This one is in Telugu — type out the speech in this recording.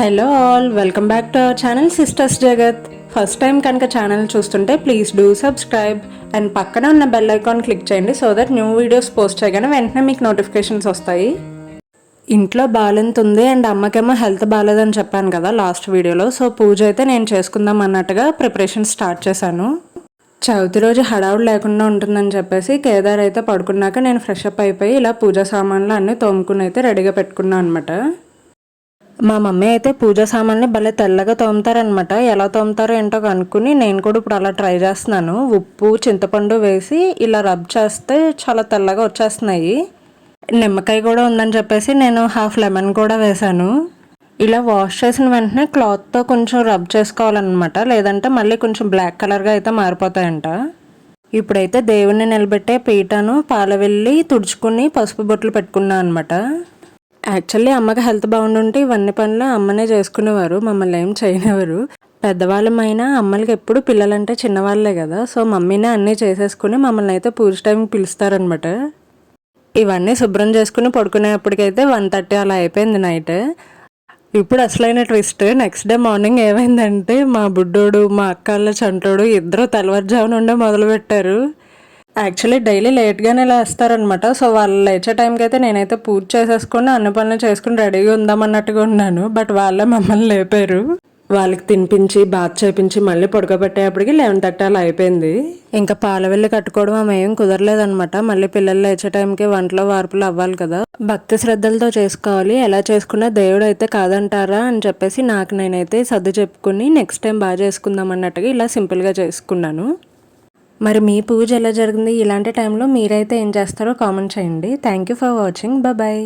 Hello all welcome back to our channel sisters Jagat. First time కనుక ఛానల్ చూస్తుంటే ప్లీజ్ డూ సబ్స్క్రైబ్ అండ్ పక్కన ఉన్న బెల్ ఐకాన్ క్లిక్ చేయండి so that new videos post చేయగానే వెంటనే మీకు నోటిఫికేషన్స్ వస్తాయి. ఇంట్లో బ్యాలెన్స్ ఉంది అండ్ అమ్మకేమో హెల్త్ బాగాలేదని చెప్పాను కదా లాస్ట్ వీడియోలో సో పూజ అయితే నేను చేసుకుందాం అన్నట్టుగా ప్రిపరేషన్ స్టార్ట్ చేశాను. చవితి రోజు హడావుడు లేకుండా ఉంటుందని చెప్పేసి కేదార్ అయితే పడుకున్నాక నేను ఫ్రెష్ అప్ అయిపోయి ఇలా పూజా సామాన్లు అన్నీ తోముకుని అయితే రెడీగా పెట్టుకున్నాను అనమాట మా మమ్మీ అయితే పూజా సామాన్ని భలే తెల్లగా తోముతారనమాట ఎలా తోముతారో ఏంటో కనుక్కుని నేను కూడా ఇప్పుడు అలా ట్రై చేస్తున్నాను. ఉప్పు చింతపండు వేసి ఇలా రబ్ చేస్తే చాలా తెల్లగా వచ్చేస్తున్నాయి. నిమ్మకాయ కూడా ఉందని చెప్పేసి నేను హాఫ్ లెమన్ కూడా వేశాను. ఇలా వాష్ చేసిన వెంటనే క్లాత్తో కొంచెం రబ్ చేసుకోవాలన్నమాట. లేదంటే మళ్ళీ కొంచెం బ్లాక్ కలర్గా అయితే మారిపోతాయంట. ఇప్పుడైతే దేవుణ్ణి నిలబెట్టే పీటను వెళ్ళి తుడుచుకుని పసుపు బొట్లు పెట్టుకున్నాను అనమాట యాక్చువల్లీ అమ్మకి హెల్త్ బాగుండుంటే ఇవన్నీ పనులు అమ్మనే చేసుకునేవారు. మమ్మల్ని ఏం చేయనివారు పెద్దవాళ్ళమైనా అమ్మలకి ఎప్పుడు పిల్లలంటే చిన్నవాళ్ళే కదా. సో మమ్మీనే అన్నీ చేసేసుకుని మమ్మల్ని అయితే పూజ టైంకి పిలుస్తారనమాట ఇవన్నీ శుభ్రం చేసుకుని పడుకునేప్పటికైతే వన్ థర్టీ అలా అయిపోయింది నైట్ ఇప్పుడు అసలైన ట్విస్ట్ నెక్స్ట్ డే మార్నింగ్ ఏమైందంటే మా బుడ్డోడు మా అక్కళ్ళ చంటోడు ఇద్దరు తెల్లవారుజామున ఉండే మొదలుపెట్టారు. యాక్చువల్లీ డైలీ లేట్గానే లేస్తారనమాట సో వాళ్ళు లేచే టైంకి అయితే నేనైతే పూజ చేసేసుకుని అన్ని పనులు చేసుకుని రెడీగా ఉందామన్నట్టుగా ఉన్నాను. బట్ వాళ్ళే మమ్మల్ని లేపారు. వాళ్ళకి తినిపించి బాత్ చేపించి మళ్ళీ పడుకోబెట్టేపటికి లెవెన్ థర్టీ అలా అయిపోయింది. ఇంకా పాల వెళ్ళి కట్టుకోవడం ఆమె ఏం కుదరలేదనమాట మళ్ళీ పిల్లలు లేచే టైంకి వంటలో వార్పులు అవ్వాలి కదా. భక్తి శ్రద్ధలతో చేసుకోవాలి. ఎలా చేసుకున్నా దేవుడు అయితే కాదంటారా అని చెప్పేసి నాకు నేనైతే సర్దు చెప్పుకుని నెక్స్ట్ టైం బాగా చేసుకుందాం అన్నట్టుగా ఇలా సింపుల్గా చేసుకున్నాను. మరి మీ పూజ ఎలా జరిగింది? ఇలాంటి టైంలో మీరైతే ఏం చేస్తారో కామెంట్ చేయండి. Thank you for watching bye